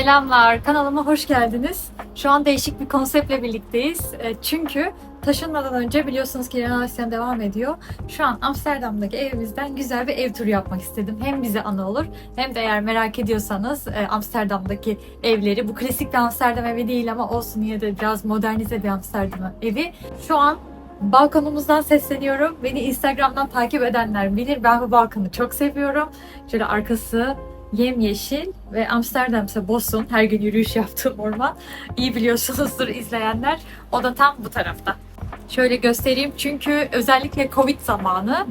Selamlar, kanalıma hoş geldiniz. Şu an değişik bir konseptle birlikteyiz. E, Çünkü taşınmadan önce biliyorsunuz ki renovasyon devam ediyor. Şu an Amsterdam'daki evimizden güzel bir ev turu yapmak istedim. Hem bize anı olur hem de eğer merak ediyorsanız e, Amsterdam'daki evleri, bu klasik bir Amsterdam evi değil ama olsun yine de biraz modernize bir Amsterdam evi. Şu an balkonumuzdan sesleniyorum. Beni Instagram'dan takip edenler bilir. Ben bu balkonu çok seviyorum. Şöyle arkası yemyeşil ve Amsterdam ise Boston. Her gün yürüyüş yaptığım orman. İyi biliyorsunuzdur izleyenler. O da tam bu tarafta. Şöyle göstereyim çünkü özellikle Covid zamanı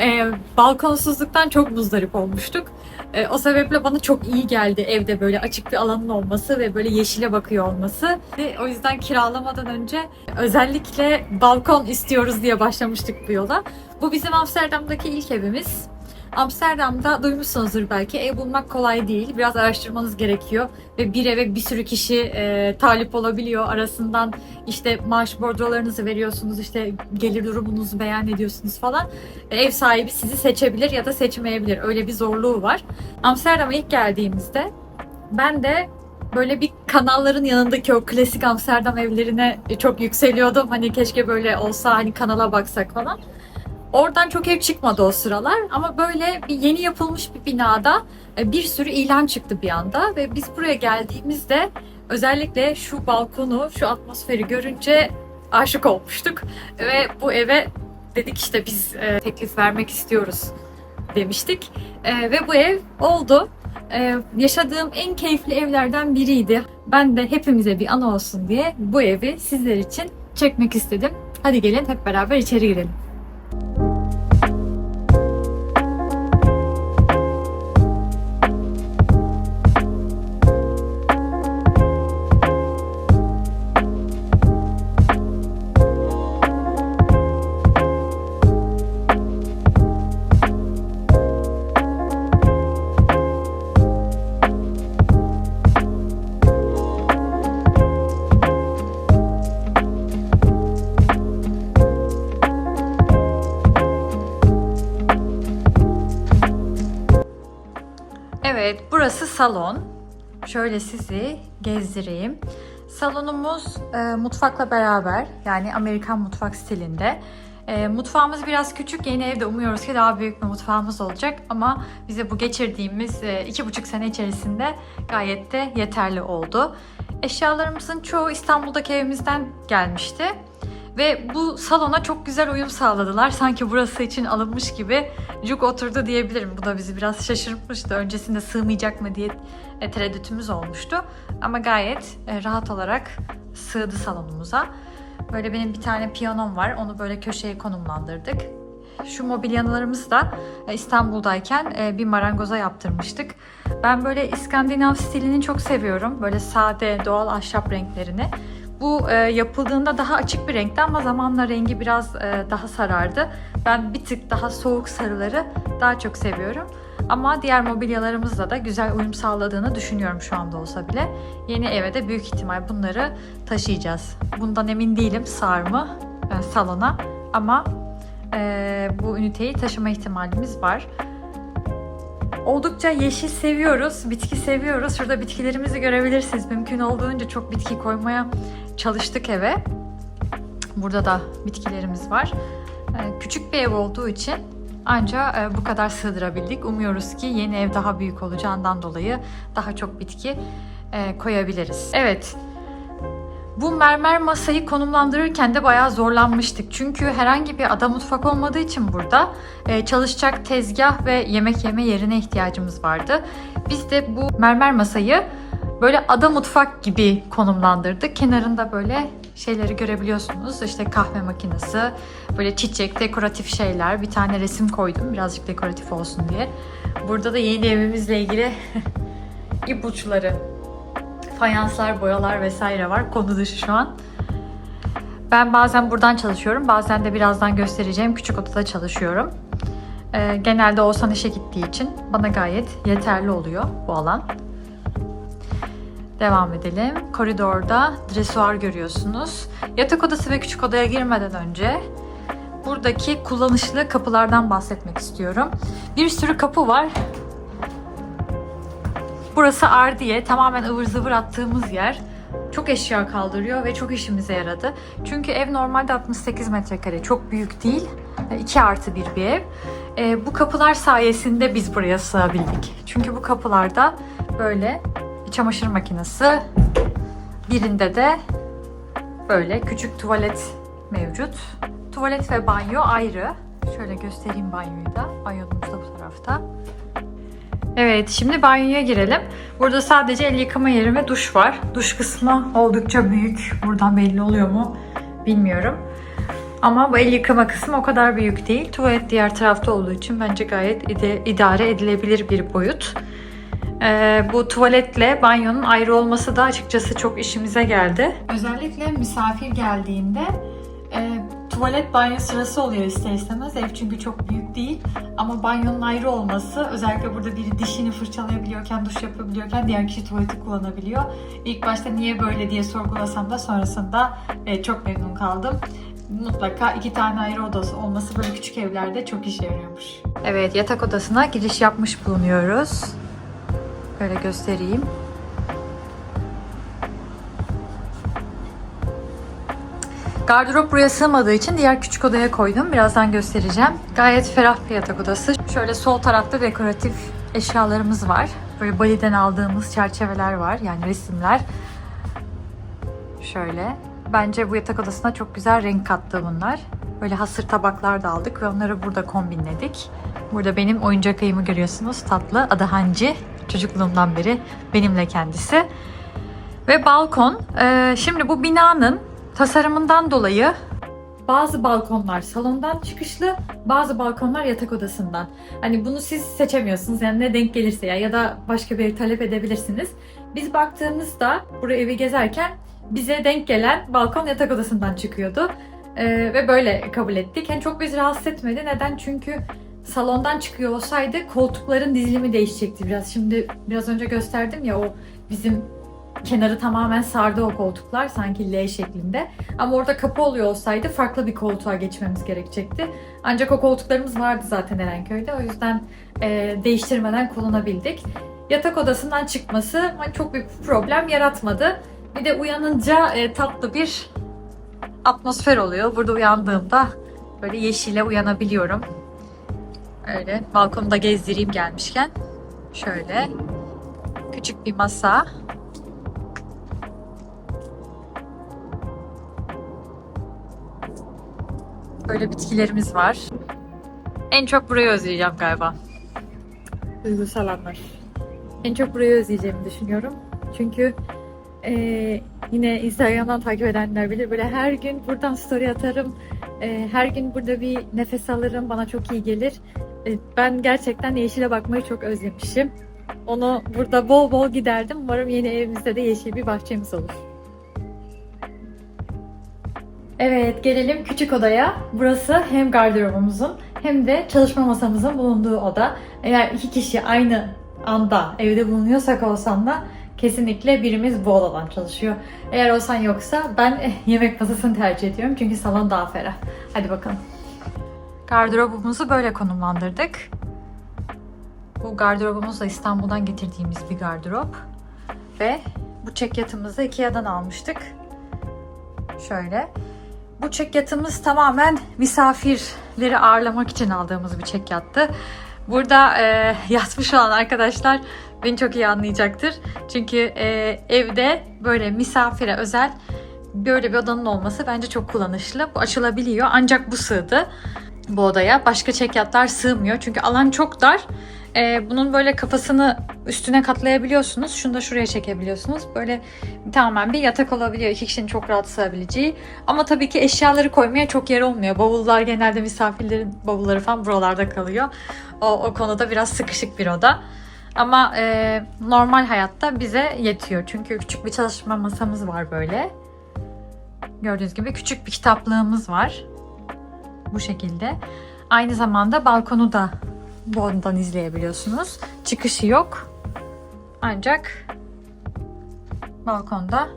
e, balkonsuzluktan çok muzdarip olmuştuk. E, o sebeple bana çok iyi geldi evde böyle açık bir alanın olması ve böyle yeşile bakıyor olması. Ve o yüzden kiralamadan önce özellikle balkon istiyoruz diye başlamıştık bu yola. Bu bizim Amsterdam'daki ilk evimiz. Amsterdam'da duymuşsunuzdur belki ev bulmak kolay değil. Biraz araştırmanız gerekiyor ve bir eve bir sürü kişi e, talip olabiliyor. Arasından işte maaş bordrolarınızı veriyorsunuz, işte gelir durumunuzu beyan ediyorsunuz falan. E, Ev sahibi sizi seçebilir ya da seçmeyebilir. Öyle bir zorluğu var. Amsterdam'a ilk geldiğimizde ben de böyle bir kanalların yanındaki o klasik Amsterdam evlerine çok yükseliyordum. Hani keşke böyle olsa hani kanala baksak falan. Oradan çok ev çıkmadı o sıralar ama böyle bir yeni yapılmış bir binada e, bir sürü ilan çıktı bir anda ve biz buraya geldiğimizde özellikle şu balkonu, şu atmosferi görünce aşık olmuştuk ve bu eve dedik işte biz e, teklif vermek istiyoruz demiştik E, ve bu ev oldu. Yaşadığım en keyifli evlerden biriydi. Ben de hepimize bir ana olsun diye bu evi sizler için çekmek istedim. Hadi gelin hep beraber içeri girelim. Evet, burası salon. Şöyle sizi gezdireyim. Salonumuz e, mutfakla beraber, yani Amerikan mutfak stilinde. E, mutfağımız biraz küçük, yeni evde umuyoruz ki daha büyük bir mutfağımız olacak. Ama bize bu geçirdiğimiz e, iki buçuk sene içerisinde gayet de yeterli oldu. Eşyalarımızın çoğu İstanbul'daki evimizden gelmişti. Ve bu salona çok güzel uyum sağladılar. Sanki burası için alınmış gibi cuk oturdu diyebilirim. Bu da bizi biraz şaşırtmıştı. Öncesinde sığmayacak mı diye e, tereddütümüz olmuştu. Ama gayet e, rahat olarak sığdı salonumuza. Böyle benim bir tane piyanom var. Onu böyle köşeye konumlandırdık. Şu mobilyalarımızı da e, İstanbul'dayken bir marangoza yaptırmıştık. Ben böyle İskandinav stilini çok seviyorum. Böyle sade, doğal ahşap renklerini. Bu e, yapıldığında daha açık bir renkti ama zamanla rengi biraz e, daha sarardı. Ben bir tık daha soğuk sarıları daha çok seviyorum. Ama diğer mobilyalarımızla da güzel uyum sağladığını düşünüyorum şu anda olsa bile. Yeni eve de büyük ihtimal bunları taşıyacağız. Bundan emin değilim sığar mı e, salona ama e, bu üniteyi taşıma ihtimalimiz var. Oldukça yeşil seviyoruz, bitki seviyoruz. Şurada bitkilerimizi görebilirsiniz. Mümkün olduğunca çok bitki koymaya çalıştık eve. Burada da bitkilerimiz var. Ee, Küçük bir ev olduğu için ancak e, bu kadar sığdırabildik. Umuyoruz ki yeni ev daha büyük olacağından dolayı daha çok bitki e, koyabiliriz. Evet, bu mermer masayı konumlandırırken de bayağı zorlanmıştık. Çünkü herhangi bir ada mutfak olmadığı için burada e, çalışacak tezgah ve yemek yeme yerine ihtiyacımız vardı. Biz de bu mermer masayı böyle ada mutfak gibi konumlandırdık. Kenarında böyle şeyleri görebiliyorsunuz. İşte kahve makinesi, böyle çiçek, dekoratif şeyler. Bir tane resim koydum birazcık dekoratif olsun diye. Burada da yeni evimizle ilgili ipuçları fayanslar, boyalar vesaire var. Konu dışı şu an. Ben bazen buradan çalışıyorum. Bazen de birazdan göstereceğim küçük odada çalışıyorum. Ee, genelde Oğuzhan işe gittiği için bana gayet yeterli oluyor bu alan. Devam edelim. Koridorda dresuar görüyorsunuz. Yatak odası ve küçük odaya girmeden önce buradaki kullanışlı kapılardan bahsetmek istiyorum. Bir sürü kapı var. burası Ardiye. Tamamen ıvır zıvır attığımız yer. Çok eşya kaldırıyor ve çok işimize yaradı. Çünkü ev normalde 68 metrekare. Çok büyük değil. 2 artı bir bir ev. E, bu kapılar sayesinde biz buraya sığabildik. Çünkü bu kapılarda böyle çamaşır makinesi, birinde de böyle küçük tuvalet mevcut. Tuvalet ve banyo ayrı. Şöyle göstereyim banyoyu da. Banyomuz da bu tarafta. Evet, şimdi banyoya girelim. Burada sadece el yıkama yeri ve duş var. Duş kısmı oldukça büyük. Buradan belli oluyor mu bilmiyorum. Ama bu el yıkama kısmı o kadar büyük değil. Tuvalet diğer tarafta olduğu için bence gayet ide- idare edilebilir bir boyut. Ee, bu tuvaletle banyonun ayrı olması da açıkçası çok işimize geldi. Özellikle misafir geldiğinde e, tuvalet banyo sırası oluyor ister istemez. Ev çünkü çok büyük değil. Ama banyonun ayrı olması özellikle burada biri dişini fırçalayabiliyorken, duş yapabiliyorken diğer kişi tuvaleti kullanabiliyor. İlk başta niye böyle diye sorgulasam da sonrasında e, çok memnun kaldım. Mutlaka iki tane ayrı odası olması böyle küçük evlerde çok işe yarıyormuş. Evet yatak odasına giriş yapmış bulunuyoruz. Böyle göstereyim. Gardırop buraya sığmadığı için diğer küçük odaya koydum. Birazdan göstereceğim. Gayet ferah bir yatak odası. Şöyle sol tarafta dekoratif eşyalarımız var. Böyle Bali'den aldığımız çerçeveler var. Yani resimler. Şöyle. Bence bu yatak odasına çok güzel renk kattı bunlar. Böyle hasır tabaklar da aldık ve onları burada kombinledik. Burada benim oyuncak ayımı görüyorsunuz. Tatlı. Adı Hanci. Çocukluğumdan beri benimle kendisi. Ve balkon. Ee, şimdi bu binanın tasarımından dolayı bazı balkonlar salondan çıkışlı, bazı balkonlar yatak odasından. Hani bunu siz seçemiyorsunuz yani ne denk gelirse ya ya da başka bir talep edebilirsiniz. Biz baktığımızda buraya evi gezerken bize denk gelen balkon yatak odasından çıkıyordu. Ee, ve böyle kabul ettik. Yani çok bizi rahatsız etmedi. Neden? Çünkü salondan çıkıyor olsaydı koltukların dizilimi değişecekti biraz. Şimdi biraz önce gösterdim ya o bizim kenarı tamamen sardı o koltuklar sanki L şeklinde. Ama orada kapı oluyor olsaydı farklı bir koltuğa geçmemiz gerekecekti. Ancak o koltuklarımız vardı zaten Erenköy'de. O yüzden e, değiştirmeden kullanabildik. Yatak odasından çıkması çok bir problem yaratmadı. Bir de uyanınca e, tatlı bir atmosfer oluyor. Burada uyandığımda böyle yeşile uyanabiliyorum. Öyle balkonu da gezdireyim gelmişken. Şöyle küçük bir masa. Böyle bitkilerimiz var. En çok burayı özleyeceğim galiba. Duygusal anlar. En çok burayı özleyeceğimi düşünüyorum. Çünkü eee, yine Instagram'dan takip edenler bilir. Böyle her gün buradan story atarım. Eee, her gün burada bir nefes alırım. Bana çok iyi gelir. E, ben gerçekten yeşile bakmayı çok özlemişim. Onu burada bol bol giderdim. Umarım yeni evimizde de yeşil bir bahçemiz olur. Evet, gelelim küçük odaya. Burası hem gardırobumuzun hem de çalışma masamızın bulunduğu oda. Eğer iki kişi aynı anda evde bulunuyorsak olsan da kesinlikle birimiz bu odadan çalışıyor. Eğer olsan yoksa ben yemek masasını tercih ediyorum çünkü salon daha ferah. Hadi bakalım. Gardırobumuzu böyle konumlandırdık. Bu gardırobumuz da İstanbul'dan getirdiğimiz bir gardırop. Ve bu çekyatımızı Ikea'dan almıştık. Şöyle. Bu çekyatımız tamamen misafirleri ağırlamak için aldığımız bir çekyattı. Burada e, yatmış olan arkadaşlar beni çok iyi anlayacaktır. Çünkü e, evde böyle misafire özel böyle bir odanın olması bence çok kullanışlı. Bu açılabiliyor ancak bu sığdı bu odaya. Başka çekyatlar sığmıyor çünkü alan çok dar. Ee, bunun böyle kafasını üstüne katlayabiliyorsunuz. Şunu da şuraya çekebiliyorsunuz. Böyle tamamen bir yatak olabiliyor. İki kişinin çok rahat sığabileceği. Ama tabii ki eşyaları koymaya çok yer olmuyor. Bavullar genelde misafirlerin bavulları falan buralarda kalıyor. O, o konuda biraz sıkışık bir oda. Ama e, normal hayatta bize yetiyor. Çünkü küçük bir çalışma masamız var böyle. Gördüğünüz gibi küçük bir kitaplığımız var. Bu şekilde. Aynı zamanda balkonu da bu odadan izleyebiliyorsunuz. Çıkışı yok. Ancak balkonda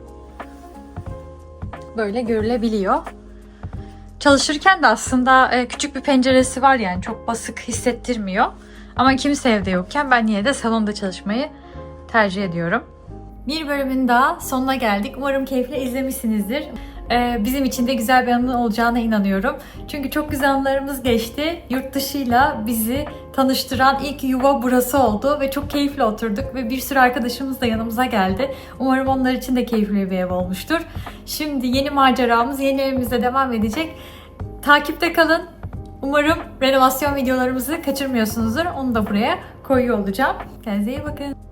böyle görülebiliyor. Çalışırken de aslında e, küçük bir penceresi var yani çok basık hissettirmiyor. Ama kimse evde yokken ben yine de salonda çalışmayı tercih ediyorum. Bir bölümün daha sonuna geldik. Umarım keyifle izlemişsinizdir. Ee, bizim için de güzel bir anı olacağına inanıyorum. Çünkü çok güzel anılarımız geçti. Yurt dışıyla bizi tanıştıran ilk yuva burası oldu ve çok keyifli oturduk ve bir sürü arkadaşımız da yanımıza geldi. Umarım onlar için de keyifli bir ev olmuştur. Şimdi yeni maceramız yeni evimizde devam edecek. Takipte kalın. Umarım renovasyon videolarımızı kaçırmıyorsunuzdur. Onu da buraya koyuyor olacağım. Kendinize iyi bakın.